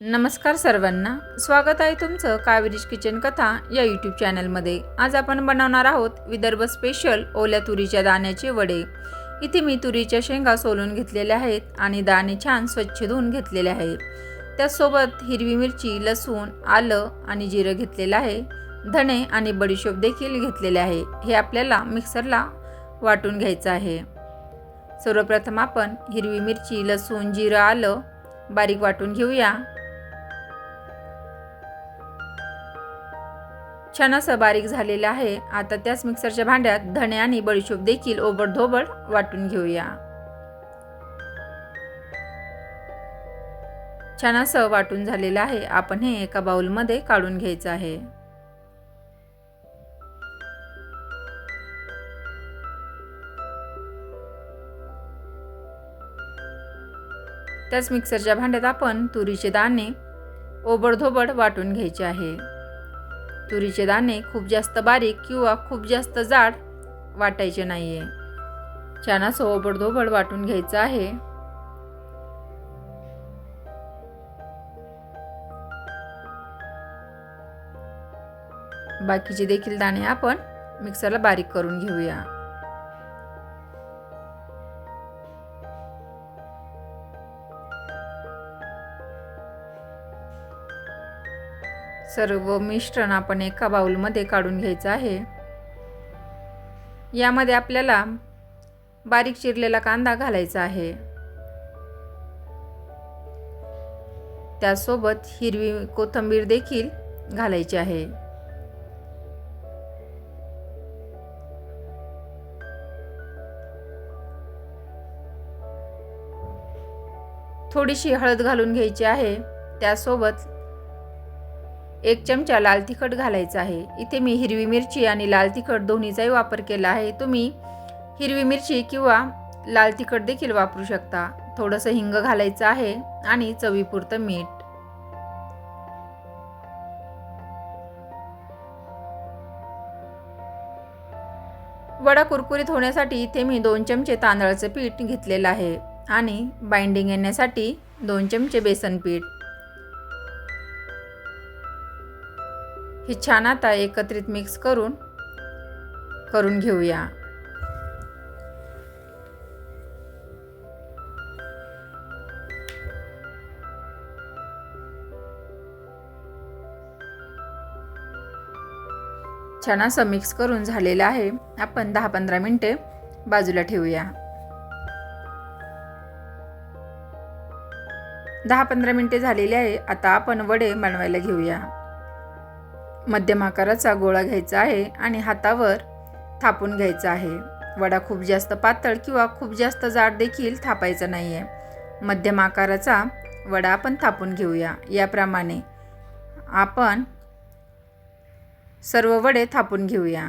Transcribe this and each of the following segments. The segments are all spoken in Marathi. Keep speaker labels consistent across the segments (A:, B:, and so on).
A: नमस्कार सर्वांना. स्वागत आहे तुमचं कावेरीज किचन कथा या यूट्यूब चॅनलमध्ये आज आपण बनवणार आहोत विदर्भ स्पेशल ओल्या तुरीच्या दाण्याचे वडे. इथे मी तुरीच्या शेंगा सोलून घेतलेल्या आहेत आणि दाणे छान स्वच्छ धुवून घेतलेले आहेत त्याचसोबत हिरवी मिरची लसूण आलं आणि जिरं घेतलेलं आहे. धणे आणि बडीशोप देखील घेतलेले आहे. हे आपल्याला मिक्सरला वाटून घ्यायचं आहे. सर्वप्रथम आपण हिरवी मिरची लसूण जिरं आलं बारीक वाटून घेऊया. छान असं बारीक झालेलं आहे. आता त्याच मिक्सरच्या भांड्यात धणे आणि बडीशोप देखील ओबडधोबड वाटून घेऊया. छान असं वाटून झालेलं आहे. आपण हे एका बाउलमध्ये काढून घ्यायचं आहे. त्याच मिक्सरच्या भांड्यात आपण तुरीचे दाणे ओबडधोबड वाटून घ्यायचे आहे. तुरीचे दाणे खूप जास्त बारीक किंवा खूप जास्त जाड वाटायचे नाही आहे छान असं ओबडधोबड वाटून घ्यायचं आहे. बाकीचे देखील दाणे आपण मिक्सरला बारीक करून घेऊया. सर्व मिश्रण आपण एका बाउलमध्ये काढून घ्यायचं आहे. यामध्ये आपल्याला बारीक चिरलेला कांदा घालायचा आहे. त्यासोबत हिरवी कोथिंबीर देखील घालायची आहे. थोडीशी हळद घालून घ्यायची आहे. त्यासोबत एक चमचा लाल तिखट घालायचा आहे. इथे मी हिरवी मिरची आणि लाल तिखट दोन्हीचाही वापर केला आहे. तुम्ही हिरवी मिरची किंवा लाल तिखट देखील वापरू शकता. थोडंसं हिंग घालायचं आहे आणि चवीपुरतं मीठ. वडा कुरकुरीत होण्यासाठी इथे मी दोन चमचे तांदळाचं पीठ घेतलेलं आहे आणि बाइंडिंग येण्यासाठी दोन चमचे बेसन पीठ. ही छान आता एकत्रित मिक्स करून करून घेऊया. छान असं मिक्स करून झालेलं आहे. आपण दहा पंधरा मिनटे बाजूला ठेवूया. दहा पंधरा मिनटे झालेली आहे. आता आपण वडे बनवायला घेऊया. मध्यम आकाराचा गोळा घ्यायचा आहे आणि हातावर थापून घ्यायचा आहे. वडा खूप जास्त पातळ किंवा खूप जास्त जाड देखील थापायचा नाही आहे मध्यम आकाराचा वडा आपण थापून घेऊया. याप्रमाणे आपण सर्व वडे थापून घेऊया.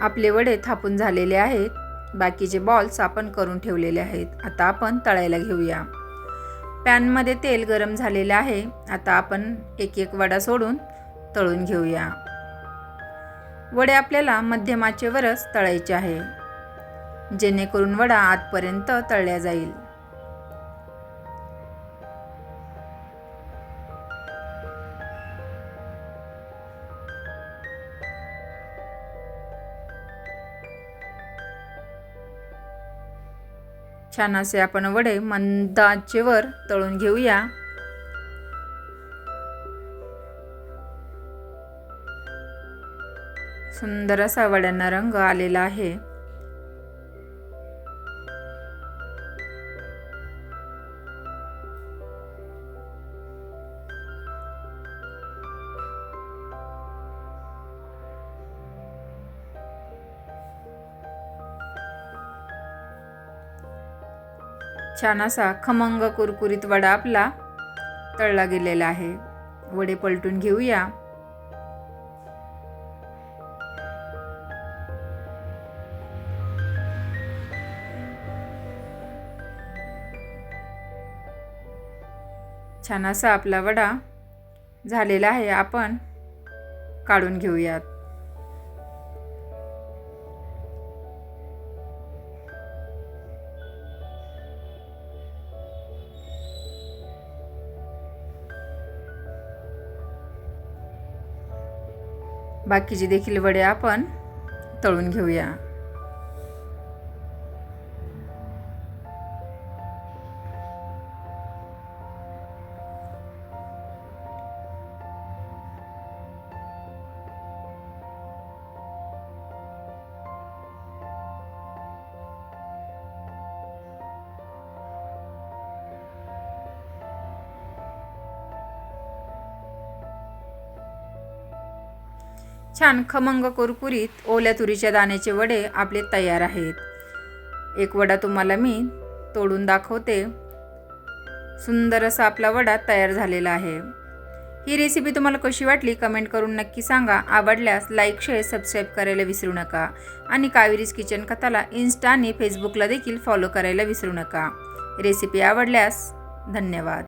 A: आपले वडे थापून झालेले आहेत. बाकीचे बॉल्स आपण करून ठेवलेले आहेत. आता आपण तळायला घेऊया. पॅनमध्ये तेल गरम झालेले आहे. आता आपण एक एक वडा सोडून तळून घेऊया. वडे आपल्याला मध्यमाचेवरच तळायचे आहे. जेणेकरून वडा आतपर्यंत तळल्या जाईल. छान असे आपण वडे मंदाचेवर तळून घेऊया. सुंदर असा वड्यांना रंग आलेला आहे. छान असा खमंग कुरकुरीत वडा आपला तळला गेलेला आहे. वडे पलटून घेऊया. छान असा आपला वडा झालेला आहे. आपण काढून घेऊयात. बाकीचे देखील वडे आपण तळून घेऊया. छान खमंग कुरकुरीत ओल्या तुरीच्या दाण्याचे वडे आपले तयार आहेत. एक वडा तुम्हाला मी तोडून दाखवते. सुंदर असा आपला वडा तयार झालेला आहे. ही रेसिपी तुम्हाला कशी वाटली कमेंट करून नक्की सांगा. आवडल्यास लाईक शेअर सबस्क्राईब करायला विसरू नका. आणि कावेरीज किचन कथाला इन्स्टा आणि फेसबुकला देखील फॉलो करायला विसरू नका. रेसिपी आवडल्यास धन्यवाद.